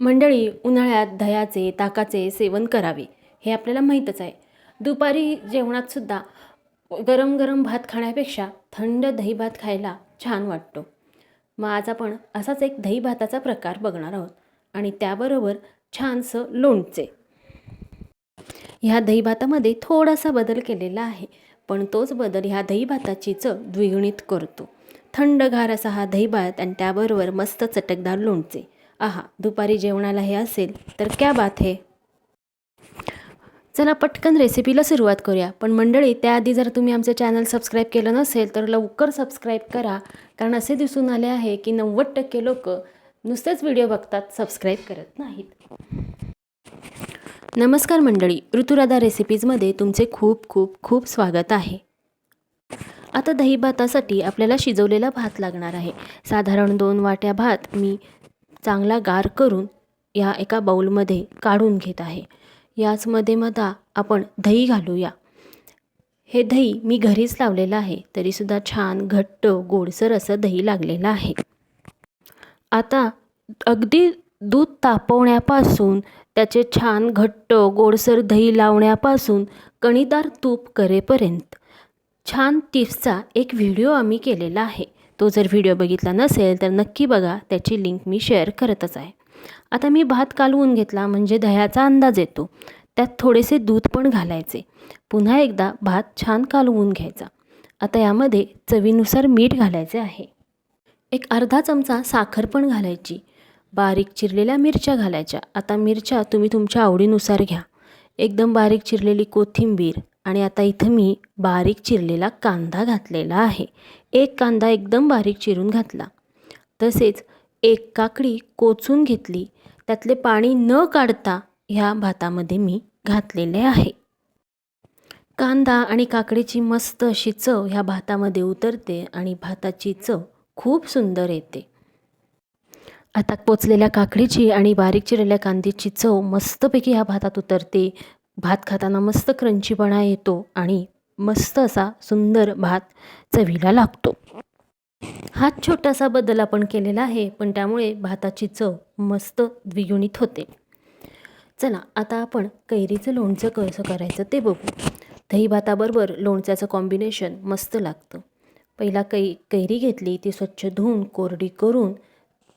मंडळी उन्हाळ्यात दह्याचे ताकाचे सेवन करावे हे आपल्याला माहीतच आहे. दुपारी जेवणातसुद्धा गरम गरम भात खाण्यापेक्षा थंड दही भात खायला छान वाटतो. मग आज आपण असाच एक दही भाताचा प्रकार बघणार आहोत आणि त्याबरोबर छानसं लोणचे. ह्या दही भातामध्ये थोडासा बदल केलेला आहे पण तोच बदल ह्या दही भाताची चव द्विगुणित करतो. थंडगार असा हा दही भात आणि त्याबरोबर मस्त चटकदार लोणचे. आहा दुपारी जेवणाला हे असेल तर क्या बात हे? चला पटकन रेसिपीला सुरुवात करूया. पण मंडळी त्याआधी जर तुम्ही आमचं चॅनल सबस्क्राईब केलं नसेल तर लवकर सबस्क्राईब करा. कारण असे दिसून आले आहे की नव्वद टक्के लोक नुसतेच व्हिडिओ बघतात सबस्क्राईब करत नाहीत. नमस्कार मंडळी ऋतुराधा रेसिपीजमध्ये तुमचे खूप खूप खूप स्वागत आहे. आता दही भातासाठी आपल्याला शिजवलेला भात लागणार आहे. साधारण दोन वाट्या भात मी चांगला गार करून या एका बाऊलमध्ये काढून घेत आहे. याचमध्ये मधा आपण दही घालूया. हे दही मी घरीच लावलेलं आहे तरीसुद्धा छान घट्ट गोडसर असं दही लागलेलं आहे. आता अगदी दूध तापवण्यापासून त्याचे छान घट्ट गोडसर दही लावण्यापासून कणीदार तूप करेपर्यंत छान टिप्सचा एक व्हिडिओ आम्ही केलेला आहे. तो जर व्हिडिओ बघितला नसेल तर नक्की बघा त्याची लिंक मी शेअर करतच आहे. आता मी भात कालवून घेतला म्हणजे दह्याचा अंदाज येतो. त्यात थोडेसे दूध पण घालायचे. पुन्हा एकदा भात छान कालवून घ्यायचा. आता यामध्ये चवीनुसार मीठ घालायचे आहे. एक अर्धा चमचा साखर पण घालायची. बारीक चिरलेल्या मिरच्या घालायच्या. आता मिरच्या तुम्ही तुमच्या आवडीनुसार घ्या. एकदम बारीक चिरलेली कोथिंबीर आणि आता इथं मी बारीक चिरलेला कांदा घातलेला आहे. एक कांदा एकदम बारीक चिरून घातला. तसेच एक काकडी कोचून घेतली. त्यातले पाणी न काढता ह्या भातामध्ये मी घातलेले आहे. कांदा आणि काकडीची मस्त अशी चव ह्या भातामध्ये उतरते आणि भाताची चव खूप सुंदर येते. आता कोचलेल्या काकडीची आणि बारीक चिरलेल्या कांद्याची चव मस्तपैकी ह्या भातात उतरते. भात खाताना मस्त क्रंचीपणा येतो आणि मस्त असा सुंदर भात चवीला लागतो. हा छोटासा बदल आपण केलेला आहे पण त्यामुळे भाताची चव मस्त द्विगुणित होते. चला आता आपण कैरीचं लोणचं कसं करायचं ते बघू. दही भाताबरोबर लोणच्याचं कॉम्बिनेशन मस्त लागतं. पहिला कै कैरी घेतली ती स्वच्छ धुवून कोरडी करून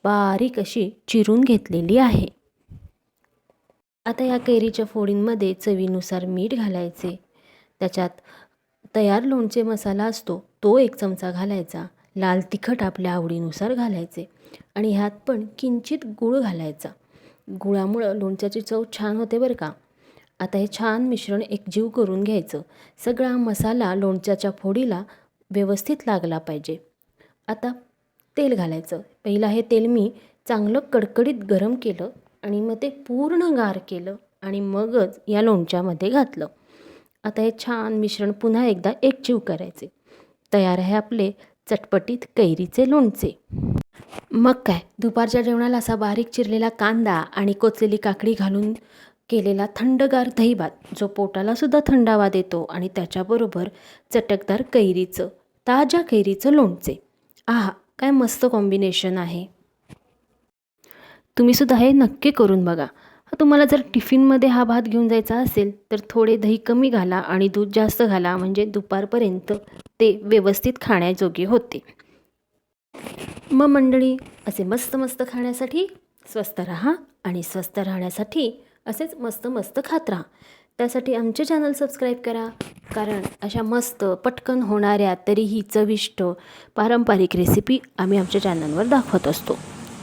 बारीक अशी चिरून घेतलेली आहे. आता या कैरीच्या फोडींमध्ये चवीनुसार मीठ घालायचे. त्याच्यात तयार लोणचे मसाला असतो तो एक चमचा घालायचा. लाल तिखट आपल्या आवडीनुसार घालायचे आणि ह्यात पण किंचित गूळ घालायचा. गुळामुळं लोणच्याची चव छान होते बरं का. आता हे छान मिश्रण एकजीव करून घ्यायचं. सगळा मसाला लोणच्याच्या फोडीला व्यवस्थित लागला पाहिजे. आता तेल घालायचं. पहिला हे तेल मी चांगलं कडकडीत गरम केलं. आणि मग ते पूर्ण गार केलं आणि मगच या लोणच्यामध्ये घातलं. आता हे छान मिश्रण पुन्हा एकदा एकजीव करायचे. तयार आहे आपले चटपटीत कैरीचे लोणचे. मग काय दुपारच्या जेवणाला असा बारीक चिरलेला कांदा आणि कोचलेली काकडी घालून केलेला थंडगार दहीभात जो पोटाला सुद्धा थंडावा देतो आणि त्याच्याबरोबर चटकदार कैरीचं ताज्या कैरीचं लोणचे. आहा काय मस्त कॉम्बिनेशन आहे. तुम्ही सुद्धा हे नक्की करून बघा. तुम्हाला जर टिफिनमध्ये हा भात घेऊन जायचा असेल तर थोडे दही कमी घाला आणि दूध जास्त घाला म्हणजे दुपारपर्यंत ते व्यवस्थित खाण्याजोगे होते. मग मंडळी असे मस्त मस्त खाण्यासाठी स्वस्त राहा आणि स्वस्त राहण्यासाठी असेच मस्त मस्त खात राहा. त्यासाठी आमचे चॅनल सबस्क्राईब करा कारण अशा मस्त पटकन होणाऱ्या तरीही चविष्ट पारंपरिक रेसिपी आम्ही आमच्या चॅनलवर दाखवत असतो.